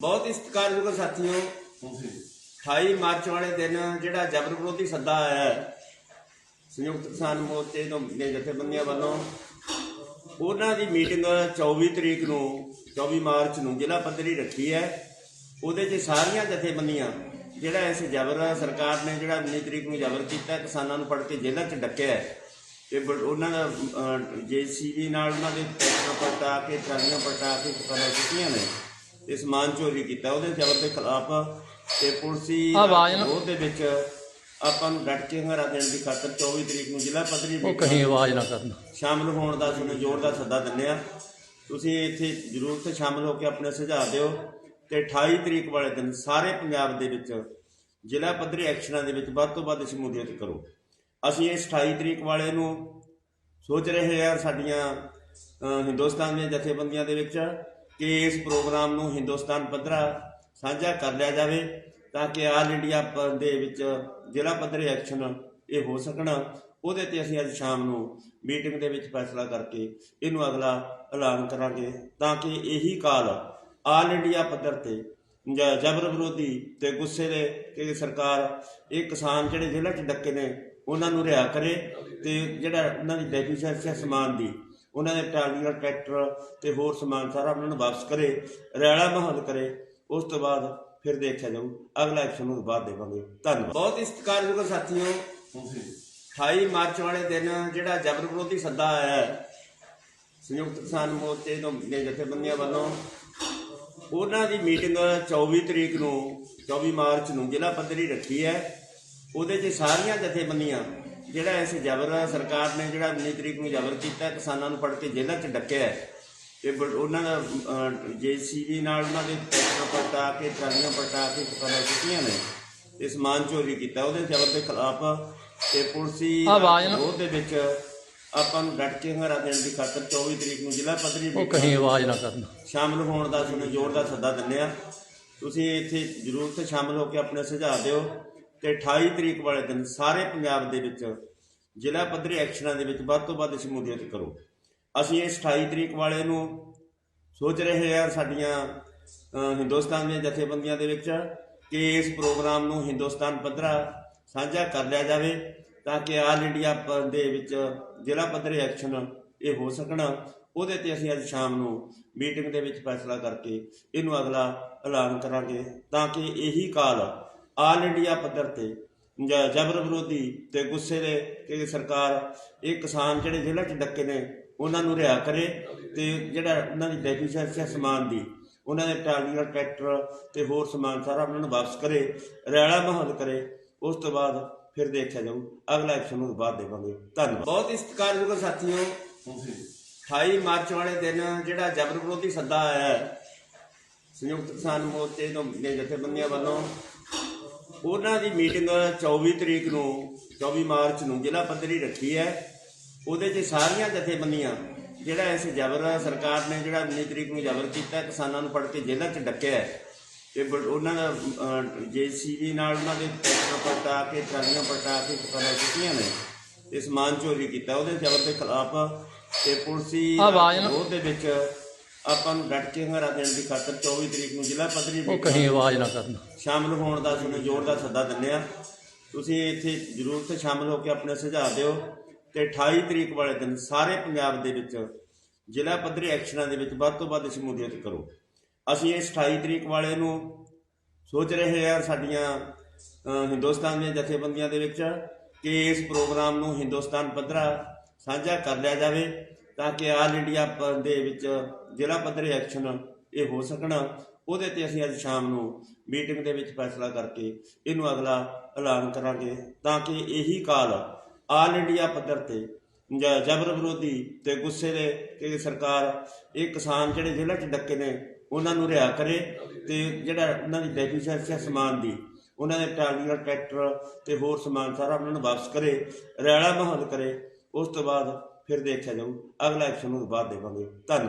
ਬਹੁਤ ਹੀ ਸਤਿਕਾਰਯੋਗ ਸਾਥੀਓ 28 ਮਾਰਚ ਵਾਲੇ ਦਿਨ ਜਿਹੜਾ ਜਬਰ ਵਿਰੋਧੀ ਸੱਦਾ ਆਇਆ ਹੈ ਸੰਯੁਕਤ ਕਿਸਾਨ ਮੋਰਚੇ ਤੋਂ ਦੇ ਜਥੇਬੰਦੀਆਂ ਵੱਲੋਂ ਉਹਨਾਂ ਦੀ ਮੀਟਿੰਗ 24 ਤਰੀਕ ਨੂੰ 24 ਮਾਰਚ ਨੂੰ ਜ਼ਿਲ੍ਹਾ ਪੱਧਰੀ ਰੱਖੀ ਹੈ। ਉਹਦੇ 'ਚ ਸਾਰੀਆਂ ਜਥੇਬੰਦੀਆਂ ਜਿਹੜਾ ਇਸ ਜਬਰ ਸਰਕਾਰ ਨੇ ਜਿਹੜਾ 19 ਤਰੀਕ ਨੂੰ ਜਬਰ ਕੀਤਾ ਕਿਸਾਨਾਂ ਨੂੰ ਫੜ ਕੇ ਜੇਲ੍ਹਾਂ 'ਚ ਡੱਕਿਆ ਹੈ। ਤੇ ਉਹਨਾਂ ਦਾ ਜੇਸੀਬੀ ਨਾਲ ਉਹਨਾਂ ਦੇ ਟਰੈਕਟਰ ਪਲਟਾ ਕੇ ਟਰਾਲੀਆਂ ਪਲਟਾ ਕੇ ਕਿਸਾਨਾਂ ਕੀਤੀਆਂ ਨੇ। ਤੇ ਸਮਾਨ ਚੋਰੀ ਕੀਤਾ ਉਹਦੇ ਜਬਰ ਦੇ ਖਿਲਾਫ ਤੇ ਪੁਲਿਸੀ ਆਵਾਜ਼ ਨਾ- ਦੇ ਵਿੱਚ ਆਪਾਂ ਨੂੰ ਡਟ ਕੇ ਹੰਗਾਰਾ ਦੇਣ ਦੀ ਖਾਤਰ 24 ਤਰੀਕ ਨੂੰ ਜ਼ਿਲ੍ਹਾ ਪੱਧਰੀ ਉਹ ਕਹੀਂ ਆਵਾਜ਼ ਨਾ ਕਰਨਾ। ਸ਼ਾਮਲ ਹੋਣ ਦਾ ਤੁਹਾਨੂੰ ਜ਼ੋਰ ਦਾ ਸੱਦਾ ਦਿੰਦੇ ਆ। ਤੁਸੀਂ ਇੱਥੇ ਜ਼ਰੂਰ ਤੇ ਸ਼ਾਮਲ ਹੋ ਕੇ ਆਪਣੇ ਸੁਝਾਅ ਦਿਓ ਤੇ 28 ਤਰੀਕ ਵਾਲੇ ਦਿਨ ਸਾਰੇ ਪੰਜਾਬ ਦੇ ਵਿੱਚ ਜ਼ਿਲ੍ਹਾ ਪੱਧਰੀ ਐਕਸ਼ਨਾਂ ਦੇ ਵਿੱਚ ਵੱਧ ਤੋਂ ਵੱਧ ਸ਼ਮੂਲੀਅਤ ਕਰੋ। ਅਸੀਂ ਇਸ 28 ਤਰੀਕ ਵਾਲੇ ਨੂੰ ਸੋਚ ਰਹੇ ਹਾਂ ਸਾਡੀਆਂ ਅ, ਹਿੰਦੁਸਤਾਨ ਦੀਆਂ ਜਥੇਬੰਦੀਆਂ ਦੇ ਵਿੱਚ ਕਿ ਇਸ ਪ੍ਰੋਗਰਾਮ ਨੂੰ ਹਿੰਦੁਸਤਾਨ ਪੱਧਰਾ ਸਾਂਝਾ ਕਰ ਲਿਆ ਜਾਵੇ ਤਾਂ ਕਿ ਆਲ ਇੰਡੀਆ ਪ- ਦੇ ਵਿੱਚ ਜ਼ਿਲ੍ਹਾ ਪੱਧਰੀ ਐਕਸ਼ਨ ਇਹ ਹੋ ਸਕਣ। ਉਹਦੇ ਤੇ ਅਸੀਂ ਅੱਜ ਸ਼ਾਮ ਨੂੰ ਮੀਟਿੰਗ ਦੇ ਵਿੱਚ ਫੈਸਲਾ ਕਰਕੇ ਇਹਨੂੰ ਅਗਲਾ ਐਲਾਨ ਕਰਾਂਗੇ ਤਾਂ ਕਿ ਇਹੀ ਕਾਲ ਆਲ ਇੰਡੀਆ ਪੱਧਰ ਤੇ ਜ- ਜਬਰ ਵਿਰੋਧੀ ਤੇ ਗੁੱਸੇ ਦੇ ਕਿ ਸਰਕਾਰ, ਇਹ ਕਿਸਾਨ ਜਿਹੜੇ ਜ਼ਿਲ੍ਹਾ 'ਚ ਡੱਕੇ ਨੇ, ਉਹਨਾਂ ਨੂੰ ਰਿਹਾ ਕਰੇ ਤੇ ਜਿਹੜਾ ਉਹਨਾਂ ਦੀ ਡੈਫੀਸ਼ੀਐਂਸੀ ਸਮਾਨ ਦੀ ਉਹਨਾਂ ਦੇ ਟਰਾਲੀਆਂ ਟਰੈਕਟਰ ਤੇ ਹੋਰ ਸਮਾਨ ਸਾਰਾ ਉਹਨਾਂ ਨੂੰ ਵਾਪਸ ਕਰੇ, ਰੈਲਾ ਮਾਹੌਲ ਕਰੇ, ਉਸ ਤੋਂ ਬਾਅਦ ਫਿਰ ਦੇਖਿਆ ਜਾਊ, ਅਗਲਾ ਐਕਸ਼ਨ ਨੂੰ ਬਾਅਦ ਦੇਵਾਂਗੇ। ਧੰਨਵਾਦ। ਬਹੁਤ ਹੀ ਸਤਿਕਾਰਯੋਗ ਸਾਥੀਓ 28 ਮਾਰਚ ਵਾਲੇ ਦਿਨ ਜਿਹੜਾ ਜਬਰ ਵਿਰੋਧੀ ਸੱਦਾ ਆਇਆ ਸੰਯੁਕਤ ਕਿਸਾਨ ਮੋਰਚੇ ਤੋਂ ਦੇ ਜਥੇਬੰਦੀਆਂ ਵੱਲੋਂ, ਉਹਨਾਂ ਦੀ ਮੀਟਿੰਗ 24 ਤਰੀਕ ਨੂੰ 24 ਮਾਰਚ ਨੂੰ ਜ਼ਿਲ੍ਹਾ ਪੱਧਰੀ ਰੱਖੀ ਹੈ। ਉਹਦੇ 'ਚ ਸਾਰੀਆਂ ਜਥੇਬੰਦੀਆਂ ਜਿਹੜਾ ਇਸ ਜਬਰ ਸਰਕਾਰ ਨੇ ਜਿਹੜਾ 19 ਤਰੀਕ ਨੂੰ ਜਬਰ ਕੀਤਾ ਕਿਸਾਨਾਂ ਨੂੰ ਫੜ ਕੇ ਜੇਲ੍ਹਾਂ 'ਚ ਡੱਕਿਆ ਹੈ। ਤੇ ਉਹਨਾਂ ਦਾ ਜੇਸੀਬੀ ਨਾਲ ਉਹਨਾਂ ਦੇ ਟਰੈਕਟਰ ਪਲਟਾ ਕੇ ਟਰਾਲੀਆਂ ਪਲਟਾ ਕੇ ਕਿਸਾਨਾਂ ਕੀਤੀਆਂ ਨੇ ਤੇ ਸਮਾਨ ਚੋਰੀ ਕੀਤਾ। ਉਹਦੇ ਜਬਰ ਦੇ ਖਿਲਾਫ ਤੇ ਪੁਲਿਸੀ ਵਿਰੋਧ ਦੇ ਵਿੱਚ ਆਪਾਂ ਨੂੰ ਡਟ ਕੇ ਹੰਗਾਰਾ ਦੇਣ ਦੀ ਖਾਤਰ 24 ਤਰੀਕ ਨੂੰ ਜ਼ਿਲ੍ਹਾ ਪੱਧਰੀ ਉਹ ਕਹੀਂ ਆਵਾਜ਼ ਨਾ ਕਰਨਾ। ਸ਼ਾਮਲ ਹੋਣ ਦਾ ਤੁਹਾਨੂੰ ਜ਼ੋਰ ਦਾ ਸੱਦਾ ਦਿੰਦੇ ਆ। ਤੁਸੀਂ ਇੱਥੇ ਜ਼ਰੂਰ ਤੇ ਸ਼ਾਮਲ ਹੋ ਕੇ ਆਪਣੇ ਸੁਝਾਅ ਦਿਓ। ਤੇ 28 ਤਰੀਕ ਵਾਲੇ ਦਿਨ ਸਾਰੇ ਪੰਜਾਬ ਦੇ ਵਿੱਚ ਜ਼ਿਲ੍ਹਾ ਪੱਧਰੀ ਐਕਸ਼ਨਾਂ ਦੇ ਵਿੱਚ ਵੱਧ ਤੋਂ ਵੱਧ ਸ਼ਮੂਲੀਅਤ ਕਰੋ। ਅਸੀਂ ਇਸ 28 ਤਰੀਕ ਵਾਲੇ ਨੂੰ ਸੋਚ ਰਹੇ ਹਾਂ ਸਾਡੀਆਂ ਹਿੰਦੁਸਤਾਨ ਦੀਆਂ ਜਥੇਬੰਦੀਆਂ ਦੇ ਵਿੱਚ ਕਿ ਇਸ ਪ੍ਰੋਗਰਾਮ ਨੂੰ ਹਿੰਦੁਸਤਾਨ ਪੱਧਰਾ ਸਾਂਝਾ ਕਰ ਲਿਆ ਜਾਵੇ ਤਾਂ ਕਿ ਆਲ ਇੰਡੀਆ ਪ- ਦੇ ਵਿੱਚ ਜ਼ਿਲ੍ਹਾ ਪੱਧਰੀ ਐਕਸ਼ਨ ਇਹ ਹੋ ਸਕਣ। ਉਹਦੇ ਤੇ ਅਸੀਂ ਅੱਜ ਸ਼ਾਮ ਨੂੰ ਮੀਟਿੰਗ ਦੇ ਵਿੱਚ ਫੈਸਲਾ ਕਰਕੇ ਇਹਨੂੰ ਅਗਲਾ ਐਲਾਨ ਕਰਾਂਗੇ ਤਾਂ ਕਿ ਇਹੀ ਕਾਲ ਆਲ ਇੰਡੀਆ ਪੱਧਰ ਤੇ, ਜ- ਜਬਰ ਵਿਰੋਧੀ ਤੇ ਗੁੱਸੇ ਦੇ ਕਿ ਸਰਕਾਰ, ਇਹ ਕਿਸਾਨ ਜਿਹੜੇ ਜ਼ਿਲ੍ਹਾ 'ਚ ਡੱਕੇ ਨੇ, ਉਹਨਾਂ ਨੂੰ ਰਿਹਾ ਕਰੇ ਤੇ ਜਿਹੜਾ ਉਹਨਾਂ ਦੀ ਡੈਫੀਸ਼ੀਐਂਸੀ ਹੈ ਸਮਾਨ ਦੀ, ਉਹਨਾਂ ਦੇ ਟਰਾਲੀਆਂ, ਟਰੈਕਟਰ ਤੇ ਹੋਰ ਸਮਾਨ ਸਾਰਾ ਉਹਨਾਂ ਨੂੰ ਵਾਪਸ ਕਰੇ, ਰੈਲਾ ਮਾਹੌਲ ਕਰੇ, ਉਸ ਤੋਂ ਬਾਅਦ ਫਿਰ ਦੇਖਿਆ ਜਾਊ, ਅਗਲਾ ਐਕਸ਼ਨ ਨੂੰ ਬਾਅਦ ਦੇਵਾਂਗੇ। ਧੰਨਵਾਦ। ਬਹੁਤ ਹੀ ਸਤਿਕਾਰਯੋਗ ਸਾਥੀਓ 28 ਮਾਰਚ ਵਾਲੇ ਦਿਨ ਜਿਹੜਾ ਜਬਰ ਵਿਰੋਧੀ ਸੱਦਾ ਆਇਆ ਸੰਯੁਕਤ ਕਿਸਾਨ ਮੋਰਚੇ ਤੋਂ ਜਥੇਬੰਦੀਆਂ ਵੱਲੋਂ ਉਹਨਾਂ ਦੀ ਮੀਟਿੰਗ 24 ਤਰੀਕ ਨੂੰ 24 ਮਾਰਚ ਨੂੰ ਜ਼ਿਲ੍ਹਾ ਪੱਧਰੀ ਰੱਖੀ ਹੈ। ਉਹਦੇ 'ਚ ਸਾਰੀਆਂ ਜਥੇਬੰਦੀਆਂ ਜਿਹੜਾ ਇਸ ਜਬਰ ਸਰਕਾਰ ਨੇ ਜਿਹੜਾ 19 ਤਰੀਕ ਨੂੰ ਜਬਰ ਕੀਤਾ ਕਿਸਾਨਾਂ ਨੂੰ ਫੜ ਕੇ ਜੇਲ੍ਹਾਂ 'ਚ ਡੱਕਿਆ ਤੇ ਉਹਨਾਂ ਦਾ ਜੇਸੀਬੀ ਨਾਲ ਉਹਨਾਂ ਦੇ ਟਰੈਕਟਰ ਪਲਟਾ ਕੇ ਟਰਾਲੀਆਂ ਪਲਟਾ ਕੇ ਕਿਸਾਨਾਂ ਕੀਤੀਆਂ ਨੇ। ਤੇ ਸਮਾਨ ਚੋਰੀ ਕੀਤਾ। ਉਹਦੇ ਜਬਰ ਦੇ ਖਿਲਾਫ ਤੇ ਪੁਲਿਸੀ ਆਵਾਜ਼ ਦੇ ਵਿੱਚ ਆਪਾਂ ਨੂੰ ਡਟ ਕੇ ਹੰਗਾਰਾ ਦੇਣ ਦੀ ਖਾਤਰ 24 ਤਰੀਕ ਨੂੰ ਜ਼ਿਲ੍ਹਾ ਪੱਧਰੀ ਉਹ ਕਹੀਂ ਆਵਾਜ਼ ਨਾ ਕਰਨਾ। ਸ਼ਾਮਲ ਹੋਣ ਦਾ ਤੁਹਾਨੂੰ ਜ਼ੋਰ ਦਾ ਸੱਦਾ ਦਿੰਦੇ ਆ। ਤੁਸੀਂ ਇੱਥੇ ਜ਼ਰੂਰ ਤੇ ਸ਼ਾਮਲ ਹੋ ਕੇ ਆਪਣੇ ਸੁਝਾਅ ਦਿਓ ਤੇ 28 ਤਰੀਕ ਵਾਲੇ ਦਿਨ ਸਾਰੇ ਪੰਜਾਬ ਦੇ ਵਿੱਚ ਜ਼ਿਲ੍ਹਾ ਪੱਧਰੀ ਐਕਸ਼ਨਾਂ ਦੇ ਵਿੱਚ ਵੱਧ ਤੋਂ ਵੱਧ ਸ਼ਮੂਲੀਅਤ ਕਰੋ। ਅਸੀਂ ਇਸ 28 ਤਰੀਕ ਵਾਲੇ ਨੂੰ ਸੋਚ ਰਹੇ ਹਾਂ ਸਾਡੀਆਂ ਹਿੰਦੁਸਤਾਨ ਦੀਆਂ ਜਥੇਬੰਦੀਆਂ ਦੇ ਵਿੱਚ ਕਿ ਇਸ ਪ੍ਰੋਗਰਾਮ ਨੂੰ ਹਿੰਦੁਸਤਾਨ ਪੱਧਰਾ ਸਾਂਝਾ ਕਰ ਲਿਆ ਜਾਵੇ। ਤਾਂ ਕਿ ਆਲ ਇੰਡੀਆ ਪ- ਦੇ ਵਿੱਚ ਜ਼ਿਲ੍ਹਾ ਪੱਧਰੀ ਐਕਸ਼ਨ ਇਹ ਹੋ ਸਕਣ। ਉਹਦੇ ਤੇ ਅਸੀਂ ਅੱਜ ਸ਼ਾਮ ਨੂੰ ਮੀਟਿੰਗ ਦੇ ਵਿੱਚ ਫੈਸਲਾ ਕਰਕੇ ਇਹਨੂੰ ਅਗਲਾ ਐਲਾਨ ਕਰਾਂਗੇ ਤਾਂ ਕਿ ਇਹੀ ਕਾਲ ਆਲ ਇੰਡੀਆ ਪੱਧਰ ਤੇ ਜ- ਜਬਰ ਵਿਰੋਧੀ ਤੇ ਗੁੱਸੇ ਦੇ ਕਿ ਸਰਕਾਰ, ਇਹ ਕਿਸਾਨ ਜਿਹੜੇ ਜ਼ਿਲ੍ਹਾ 'ਚ ਡੱਕੇ ਨੇ, ਉਹਨਾਂ ਨੂੰ ਰਿਹਾ ਕਰੇ ਤੇ ਜਿਹੜਾ ਉਹਨਾਂ ਦੀ ਡੈਫੀਸ਼ੀਐਂਸੀ ਹੈ ਸਮਾਨ ਦੀ, ਉਹਨਾਂ ਦੇ ਟਰਾਲੀਆਂ ਟਰੈਕਟਰ ਤੇ ਹੋਰ ਸਮਾਨ ਸਾਰਾ ਉਹਨਾਂ ਨੂੰ ਵਾਪਸ ਕਰੇ, ਰੈਲਾ ਮਾਹੌਲ ਕਰੇ। ਉਸ ਤੋਂ ਬਾਅਦ ਫਿਰ ਦੇਖਿਆ ਜਾਊ। ਅਗਲਾ ਐਕਸ਼ਨ ਨੂੰ ਬਾਅਦ ਦੇਵਾਂਗੇ। ਧੰਨਵਾਦ।